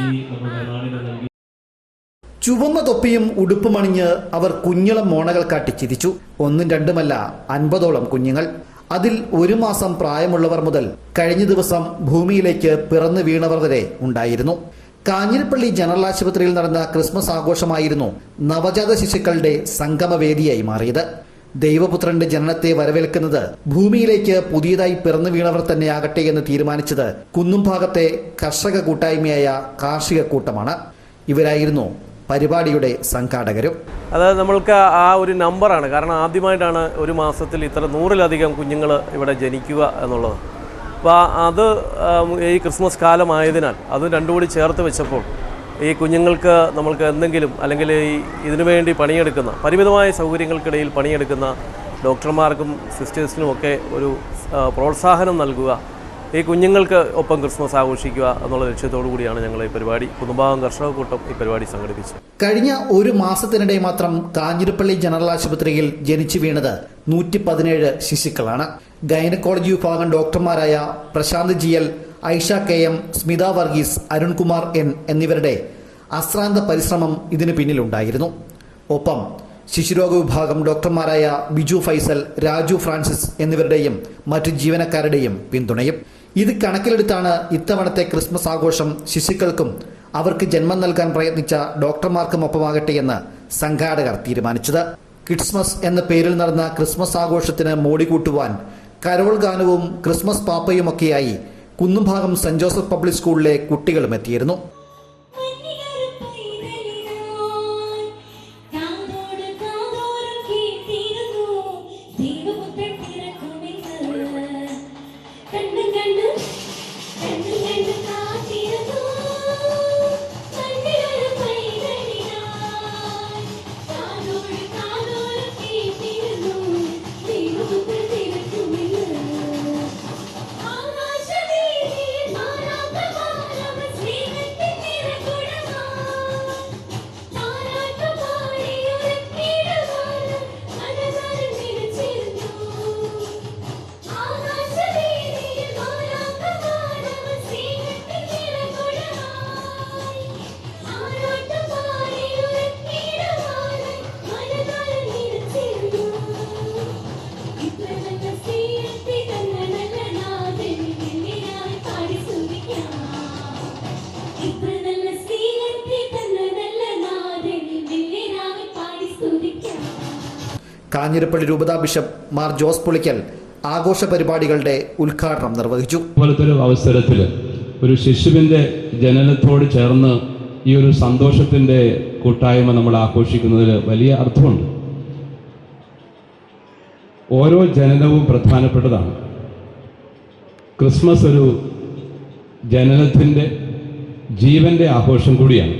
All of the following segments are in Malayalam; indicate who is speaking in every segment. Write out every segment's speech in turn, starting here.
Speaker 1: ഈ നമ്മുടെ നൽകി
Speaker 2: ചുവന്ന തൊപ്പിയും ഉടുപ്പുമണിഞ്ഞ് അവർ കുഞ്ഞളം മോണകൾ കാട്ടി ചിരിച്ചു. ഒന്നും രണ്ടുമല്ല അൻപതോളം കുഞ്ഞുങ്ങൾ. അതിൽ ഒരു മാസം പ്രായമുള്ളവർ മുതൽ കഴിഞ്ഞ ദിവസം ഭൂമിയിലേക്ക് പിറന്നു വീണവർ വരെ ഉണ്ടായിരുന്നു. കാഞ്ഞിരപ്പള്ളി ജനറൽ ആശുപത്രിയിൽ നടന്ന ക്രിസ്മസ് ആഘോഷമായിരുന്നു നവജാത ശിശുക്കളുടെ സംഗമവേദിയായി മാറിയത്. ദൈവപുത്രന്റെ ജനനത്തെ വരവേൽക്കുന്നത് ഭൂമിയിലേക്ക് പുതിയതായി പിറന്നു വീണവർ തന്നെയാകട്ടെ എന്ന് തീരുമാനിച്ചത് കുന്നും ഭാഗത്തെ കർഷക കൂട്ടായ്മയായ കാർഷിക കൂട്ടമാണ്. ഇവരായിരുന്നു പരിപാടിയുടെ സംഘാടകരും.
Speaker 3: അതായത് നമ്മൾക്ക് ആ ഒരു നമ്പറാണ്. കാരണം ആദ്യമായിട്ടാണ് ഒരു മാസത്തിൽ ഇത്ര നൂറിലധികം കുഞ്ഞുങ്ങൾ ഇവിടെ ജനിക്കുക എന്നുള്ളത്. അപ്പോൾ അത് ഈ ക്രിസ്മസ് കാലമായതിനാൽ അത് രണ്ടും കൂടി ചേർത്ത് വെച്ചപ്പോൾ ഈ കുഞ്ഞുങ്ങൾക്ക് നമ്മൾക്ക് എന്തെങ്കിലും അല്ലെങ്കിൽ ഈ ഇതിനു വേണ്ടി പണിയെടുക്കുന്ന പരിമിതമായ സൗകര്യങ്ങൾക്കിടയിൽ പണിയെടുക്കുന്ന ഡോക്ടർമാർക്കും സിസ്റ്റേഴ്സിനും ഒക്കെ ഒരു പ്രോത്സാഹനം നൽകുക ഈ കുഞ്ഞുങ്ങൾക്ക് ഒപ്പം ക്രിസ്മസ് ആഘോഷിക്കുക എന്നുള്ള ലക്ഷ്യത്തോടു കൂടിയാണ് ഞങ്ങൾ ഈ പരിപാടി കുടുംബാംഗം കർഷക കൂട്ടം ഈ പരിപാടി സംഘടിപ്പിച്ചത്.
Speaker 2: കഴിഞ്ഞ ഒരു മാസത്തിനിടെ മാത്രം കാഞ്ഞിരപ്പള്ളി ജനറൽ ആശുപത്രിയിൽ ജനിച്ചു വീണത് നൂറ്റി പതിനേഴ് ശിശുക്കളാണ്. ഗൈനക്കോളജി വിഭാഗം ഡോക്ടർമാരായ Prashanth G L Aisha K M Smitha Varghese Arunkumar N എന്നിവരുടെ അശ്രാന്ത പരിശ്രമം ഇതിനു പിന്നിലുണ്ടായിരുന്നു. ഒപ്പം ശിശുരോഗ വിഭാഗം ഡോക്ടർമാരായ ബിജു ഫൈസൽ രാജു ഫ്രാൻസിസ് എന്നിവരുടെയും മറ്റു ജീവനക്കാരുടെയും പിന്തുണയും. ഇത് കണക്കിലെടുത്താണ് ഇത്തവണത്തെ ക്രിസ്മസ് ആഘോഷം ശിശുക്കൾക്കും അവർക്ക് ജന്മം നൽകാൻ പ്രയത്നിച്ച ഡോക്ടർമാർക്കും ഒപ്പമാകട്ടെ എന്ന് സംഘാടകർ തീരുമാനിച്ചത്. ക്രിസ്മസ് എന്ന പേരിൽ നടന്ന ക്രിസ്മസ് ആഘോഷത്തിന് മോടി കൂട്ടുവാൻ കരോൾ ഗാനവും ക്രിസ്മസ് പാപ്പയുമൊക്കെയായി കുന്നുംഭാഗം സെന്റ് ജോസഫ് പബ്ലിക് സ്കൂളിലെ കുട്ടികളും എത്തിയിരുന്നു കാഞ്ഞിരപ്പള്ളി രൂപതാ ബിഷപ്പ് മാർ ജോസ് പുളിക്കൽ ആഘോഷ പരിപാടികളുടെ ഉദ്ഘാടനം നിർവഹിച്ചു.
Speaker 4: പോലത്തെ ഒരു അവസരത്തിൽ ഒരു ശിശുവിന്റെ ജനനത്തോട് ചേർന്ന് ഈ ഒരു സന്തോഷത്തിന്റെ കൂട്ടായ്മ നമ്മൾ ആഘോഷിക്കുന്നതിൽ വലിയ അർത്ഥമുണ്ട്. ഓരോ ജനനവും പ്രധാനപ്പെട്ടതാണ്. ക്രിസ്മസ് ഒരു ജനനത്തിന്റെ ജീവന്റെ ആഘോഷം കൂടിയാണ്.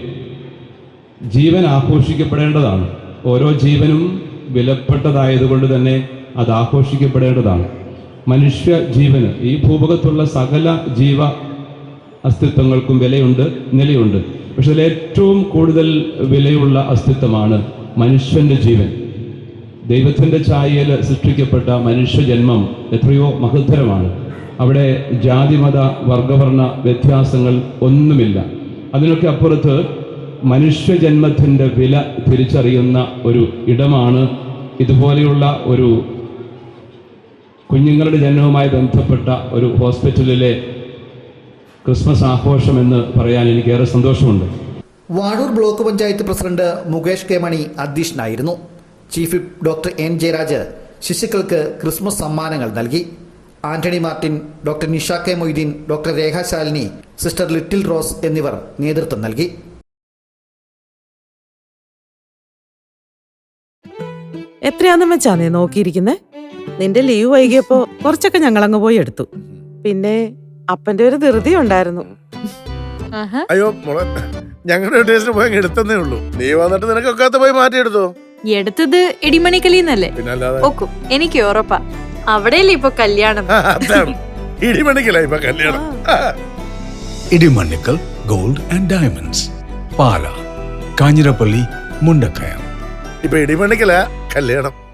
Speaker 4: ജീവൻ ആഘോഷിക്കപ്പെടേണ്ടതാണ്. ഓരോ ജീവനും വിലപ്പെട്ടതായതുകൊണ്ട് തന്നെ അത് ആഘോഷിക്കപ്പെടേണ്ടതാണ്. മനുഷ്യ ജീവന് ഈ ഭൂപകത്തുള്ള സകല ജീവ അസ്തിത്വങ്ങൾക്കും വിലയുണ്ട് നിലയുണ്ട്. പക്ഷെ അതിൽ ഏറ്റവും കൂടുതൽ വിലയുള്ള അസ്തിത്വമാണ് മനുഷ്യന്റെ ജീവൻ. ദൈവത്തിന്റെ ഛായയിൽ സൃഷ്ടിക്കപ്പെട്ട മനുഷ്യജന്മം എത്രയോ മഹത്തരമാണ്. അവിടെ ജാതിമത വർഗവർണ വ്യത്യാസങ്ങൾ ഒന്നുമില്ല. അതിനൊക്കെ അപ്പുറത്ത് മനുഷ്യജന്മത്തിന്റെ വില തിരിച്ചറിയുന്ന ഒരു ഇടമാണ് ഇതുപോലെയുള്ള ഒരു കുഞ്ഞുങ്ങളുടെ ജന്മവുമായി ബന്ധപ്പെട്ട ഒരു ഹോസ്പിറ്റലിലെ ക്രിസ്മസ് ആഘോഷം എന്ന് പറയാൻ എനിക്ക് ഏറെ സന്തോഷമുണ്ട്.
Speaker 2: Vazhoor block panchayat president Mukesh K Mani അധ്യക്ഷനായിരുന്നു. ചീഫ് ഡോക്ടർ എൻ ജയരാജ് ശിശുക്കൾക്ക് ക്രിസ്മസ് സമ്മാനങ്ങൾ നൽകി. Antony Martin doctor Nisha K Moideen doctor Rekha Shalini sister Little Rose എന്നിവർ നേതൃത്വം നൽകി.
Speaker 5: എത്രയാന്നും വെച്ചാ നീ നോക്കിയിരിക്കുന്നേ? നിന്റെ ലീവ് വൈകിയപ്പോ കുറച്ചൊക്കെ ഞങ്ങളങ്ങ് പോയി എടുത്തു. പിന്നെ അപ്പന്റെ ഒരു ധൃതി ഉണ്ടായിരുന്നു.
Speaker 6: അയ്യോ മോളെ ഞങ്ങളുടെ ടേസ്റ്റിന് പോയി എടുത്തന്നേ ഉള്ളൂ. നീ വന്നിട്ട് നിനക്കൊക്കാത്ത പോയി മാറ്റിയെടുത്തോ
Speaker 7: എടുത്തത് ഇടിമണിക്കലിന്നല്ലേ? ഓക്കും എനിക്ക് ഉറപ്പാ. അവിടെയല്ലേ ഇപ്പൊ കല്യാണം?
Speaker 6: അതാണ്. ഇടിമണിക്കല ഇപ്പൊ കല്യാണം.
Speaker 8: Idimannickal gold and diamonds. Pala Kanjirappally Mundakayam.
Speaker 6: ഇപ്പൊ ഇടിമണിക്കല? കല്യാണം.